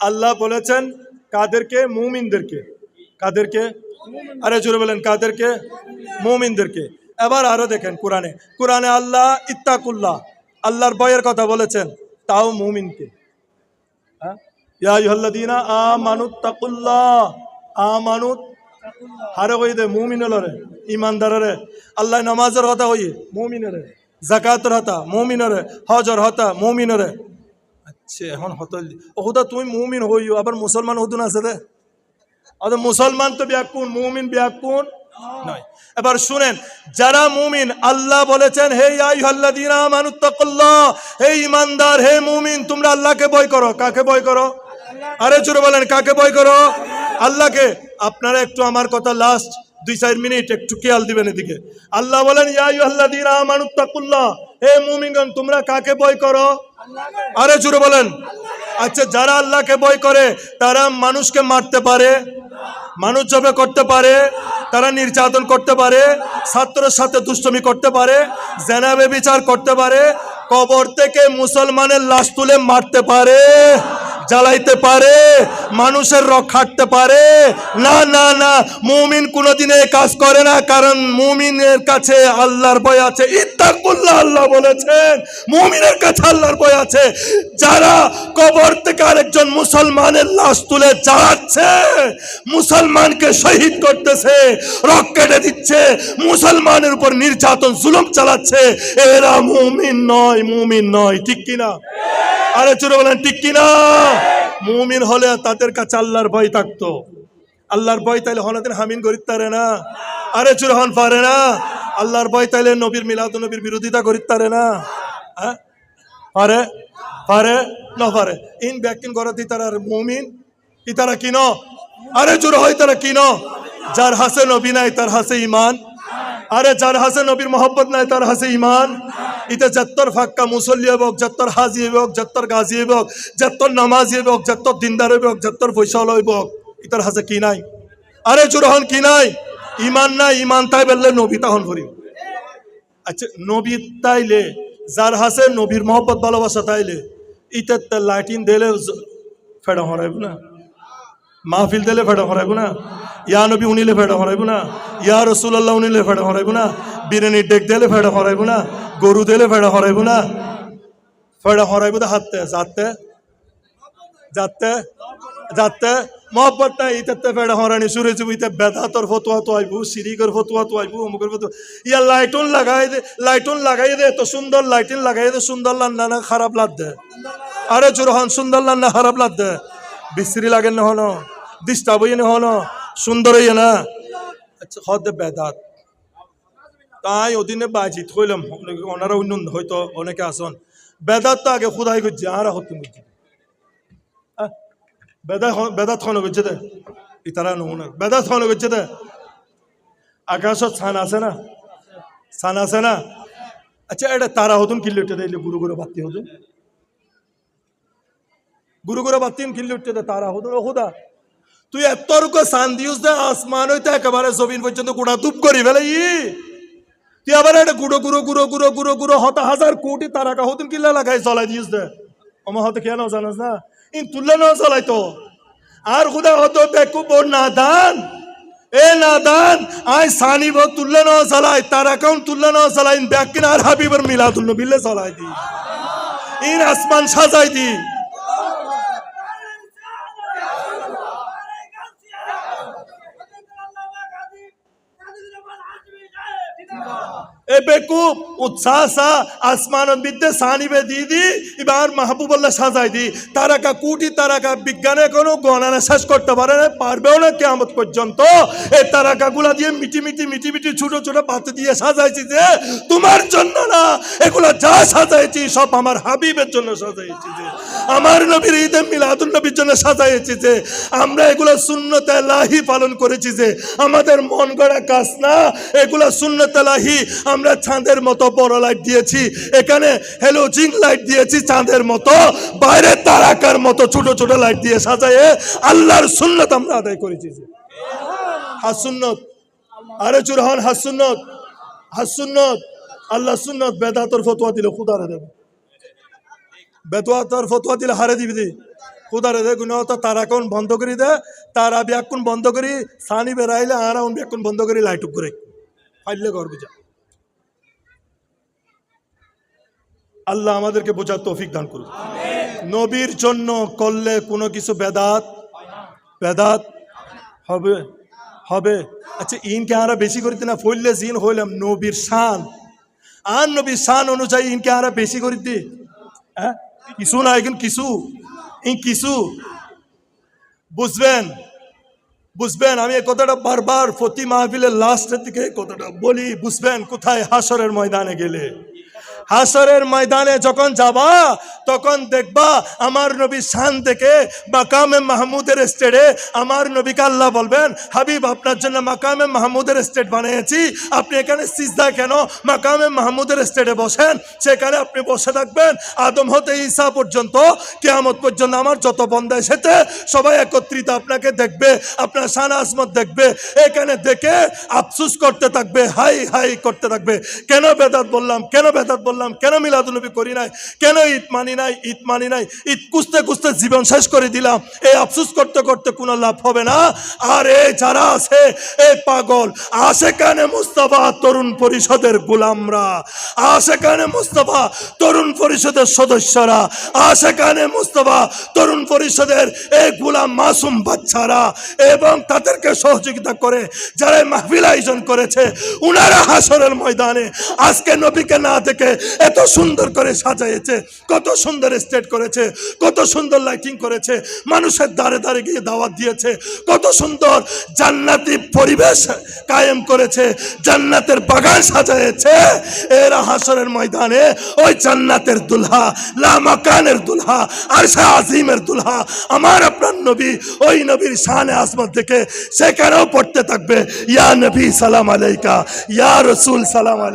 আল্লাহ বলেছেন, কাদেরকে? মুমিনদেরকে। কাদেরকে? আরে জোরে বলেন, কাদেরকে? মুমিনদেরকে। এবার আরও দেখেন কোরআনে। কোরআনে আল্লাহ ইত্তাকুল্লাহ, আল্লাহর বয়ের কথা বলেছেন, তাও মুমিনকে। আমানুত তাকুল্লাহ কই দে আল্লাহ নামাজের কথা কই মুমিনরে জাকাতের হতা মুমিনরে হজর হতা মুমিনরে আচ্ছা এখন হত ওহুদা তুমি মুমিন হইও, আবার মুসলমান হতুন আছে দে। অত মুসলমান তো ব্যাকুন, মুমিন ব্যাকুন নয়। এবার শুনেন, যারা মুমিন, আল্লাহ বলেছেন, হে হে ইমানদার হে মুমিন, তোমরা আল্লাহকে ভয় করো। কাকে ভয় করো? আরে জোরে বলেন, কাকে ভয় করো? আল্লাহকে। আপনারা একটু আমার কথা লাস্ট দুই, চার মিনিট একটু খেয়াল দিবেন এদিকে। আল্লাহ বলেন, ইয়া আইহাল্লাযীনা আমানুত্তাকুল্লাহ হে মুমিনগণ, তোমরা কাকে ভয় করো? আরে জুড়ে বলেন। আচ্ছা যারা আল্লাহকে বই করে, তারা মানুষকে মারতে পারে, মানুষ জবে করতে পারে, তারা নির্যাতন করতে পারে, ছাত্রের সাথে দুষ্টমি করতে পারে জেনাবে বিচার করতে পারে, কবর থেকে মুসলমানের লাশ তুলে মারতে পারে, জ্বালাইতে পারে মানুষের রক খাটতে পারে। না না না, মুমিন কোনোদিন এই কাজ করে না, কারণ মুমিনের কাছে আল্লাহর ভয় আছে। ইত্তাকুল্লাহ আল্লাহ বলেছেন, মুমিনের কাছে আল্লাহর ভয় আছে। যারা কবর থেকে আরেকজন মুসলমানের লাশ তুলে জ্বালাচ্ছে, মুসলমানকে শহীদ করতেছে রক কেটে দিচ্ছে, মুসলমানের উপর নির্যাতন, জুলুম চালাচ্ছে, এরা মুমিন নয় মুমিন নয়, ঠিক কিনা? আরে চুরে বলেন, ঠিক কিনা? মুমিন হলে তাদের কাছে আল্লাহর ভয় থাকতো। আল্লাহর ভয় তাইলে হনাদিন হামিন করিতে পারে না। আরে চুরে হন পারে না। আল্লাহর ভয় তাইলে নবীর মিলাদ নবীর বিরোধিতা করিতে পারে না। হ্যাঁ? পারে পারে ন পারে ইন ব্যাকিন করাতে তারা মুমিন ই তারা কিন আরে চুরে হয় তারা কিন যার হাসে নবী নাই, তার হাসে ইমান আরে যার হাসে নবীর মোহব্বত নাই, তার হাসে ইমান ইতে যত্তর ফাক্কা মুসল্লি হোক যত্তর হাজি হোক যত্তর গাজী হোক যত্তর নামাজি হোক যত্তর দিনদার হোক যত্তর ফৈসল হইব ইতার হাসে কি নাই? আরে চুরহন কি নাই? ইমান নাই ইমান তাই বললে নবী তাহন করি আচ্ছা নবী তাইলে, যার হাসে নবীর মোহব্বত, ভালোবাসা তাইলে ইতে লাইটিন দিলে ফেড়া হরাইব না? মাহফিল দিলে ফেড়া হরাইব না? ইয়া নবী উনিলে ফেড়া হরাইব না ইয়া রসুল্লাহ উনিলে ফেড়া হরাইব না বিরিয়ানির ডেক দিলে ফেড়া হরাইব না গরু দিলে ফেড়া হরাইব না ফেড়া হরাইব তো হাতে যাতে যাতে যাতে মহব্বত নাই ইতে ফেড়া হরানি সুরে চুব ইতে বেদাতর ফতুয়া তো আইবু সিরিকর ফতুয়া তো আইবু অমুকের ফতুয়া ইয়া লাইটন লাগাই দে লাইটন লাগাই দে তো সুন্দর লাইটিন লাগাই দে সুন্দর লান্না না খারাপ লাগ দে আরে চুরহন সুন্দর লান্না খারাপ লাগ দে বিশ্রী লাগে না হনো ডিস্টার্ব হইয়ে না হনো সুন্দর হইয়ে না? আচ্ছা হদ বেদাত। তাই ওদিনে বাজিত হইলাম। ওনারা অন্য হয়তো অনেকে আসন বেদাত তো আগে খুদাই করছে আর হত্যা করছে। বেদাত বেদাত করছে দে ইতারা নমুনা। বেদাত খন করছে দে আকাশত ছান আছে না? ছান আছে না? আচ্ছা এটা তারা হতুন, কিল্লি উঠতে দিলে গুরু গুরু বাতি হতুন। গুরু গুরু বাতি কিল্লি উঠতে তারা হতুন। ও খুদা। তুই এত রুকো সান দিউস দে আসমান হইতে একেবারে জমিন পর্যন্ত গুড়া তুপ করি ফেলে ই। তুই আবার এটা গুঁড়ো গুঁড়ো গুঁড়ো গুঁড়ো গুঁড়ো গুঁড়ো হত হাজার কোটি তারাকা হতুন কিল্লা লাগাই চলাই দিস দে আমার হতে খেয়ে নাও জানাস না? ইন তুললে নাও চলাই তো। আর খুদা হতো বেকু বোর নাদান। এ নাদান, আই সানি তুললে নাও চলাই তার অ্যাকাউন্ট চলাই ইন ব্যাক কিনা আর হাবিবর মিলা তুললো বিল্লে চলাই দি। ইন আসমান সাজাই দি। এ বেকুব উৎসাহ মাহবুবুল্লাহ সাজাই দি। তারাকা কোটি, তারাকা বিজ্ঞানে কোনো পর্যন্ত। এই তারাকাগুলা দিয়ে মিটি মিটি মিটি মিটি, ছোট ছোট পাতে দিয়ে সাজাইছি যে, তোমার জন্য না, এগুলো যা সাজাইছি সব আমার হাবিবের জন্য সাজাইছি যে। আমার নবীর ঈদে মিলাদুল নবীর জন্য সাজাইছি যে। আমরা এগুলো শূন্যতে লাহি পালন করেছি যে। আমাদের মন গড়া কাজ না, এগুলো শূন্যতে লাহি চাঁদের মতো বড় লাইট দিয়েছি। এখানে হেলোজিং লাইট দিয়েছি চাঁদের মতো। বাইরে তারাকার মতো ছোট ছোট লাইট দিয়ে সাজায়ে আল্লাহর সুন্নত আমরা আদায় করেছি। হাসুন্নত আরে চুরহান হাসুন্নত হাসুন্নত আল্লাহ সুন্নত বেদাতর ফতোয়া দিল খুদারে দেবে। বেতোয়া তোর ফতোয়া দিলে হারে দিবি দি। খুদারে দে গুণ তারা কোন বন্ধ করি দে। তারা ব্যাকুন বন্ধ করি। সানি বেড়াইলে আর উন ব্যাকুন বন্ধ করি লাইট করে ফাইলে ঘর বুঝা। আল্লাহ আমাদেরকে বোঝার তৌফিক দান করুন। নবীর জন্য করলে কোনো কিছু বেদাত? বেদাত হবে হবে। আচ্ছা ইনকে আমরা বেশি করিতে না? ফইলে জিন হইলাম, নবীর শান। আর নবীর শান অনুযায়ী ইনকে আমরা বেশি করিতে হ্যাঁ? কিছু না, এখন কিছু। ইন কিছু। বুঝবেন? বুঝবেন? আমি এই কথাটা বারবার প্রতি মাহফিলের লাস্টের দিকে কথাটা বলি, বুঝবেন? কোথায় হাসরের ময়দানে গেলে? হাসরের ময়দানে যখন যাবা, তখন দেখবা আমার নবী শান থেকে মাকামে মাহমুদের স্টেটে আমার নবীকে আল্লাহ বলবেন, হাবিব, আপনার জন্য মাকামে মাহমুদের স্টেট বানিয়েছি। আপনি এখানে সিজদা কেন মাকামে মাহমুদের স্টেটে বসেন? সেখানে আপনি বসে থাকবেন। আদম হতে ঈসা পর্যন্ত, কেয়ামত পর্যন্ত আমার যত বন্ধা এসেছে, সবাই একত্রিত আপনাকে দেখবে, আপনার শান আসমত দেখবে। এখানে দেখে আফসুস করতে থাকবে, হাই হাই করতে থাকবে। কেন বেদাত বললাম? কেন বেদাত বললাম? কেন মিলাদুলনবী করি নাই? কেন ঈদ মানি নাই? ঈদ মানি নাই? ঈদ কুস্তে কুস্তে জীবন শেষ করে দিলাম। এই আফসুস করতে করতে কোনো লাভ হবে না। আর এই যারা আছে এই পাগল আসে কানে মুস্তফা তরুণ পরিষদের গোলামরা আসে কানে মুস্তফা তরুণ পরিষদের সদস্যরা আসে কানে মুস্তফা তরুণ পরিষদের এই গোলাম মাসুম বাচ্চারা এবং তাদেরকে সহযোগিতা করে যারা এই মাহফিল আয়োজন করেছে, উনারা হাসরের ময়দানে আজকে নবীকে না দেখে এত সুন্দর করে সাজাইছে কত সুন্দর স্টেট করেছে, কত সুন্দর লাইটিং করেছে, মানুষের দাঁড়ে দাঁড়ে গিয়ে দাওয়াত দিয়েছে, কত সুন্দর জান্নাতি পরিবেশ কায়েম করেছে, জান্নাতের বাগান সাজাইছে এরা হাসরের ময়দানে ওই জান্নাতের দুলহা লামাকানের দুলহা আর শাহ আজিমের দুলহা, আমার আপনার নবী ওই নবীর শানে আসমত থেকে সেখানেও পড়তে থাকবে। ইয়া নবী সালাম আলাইকা, ইয়া রসুল সালাম আলাইকা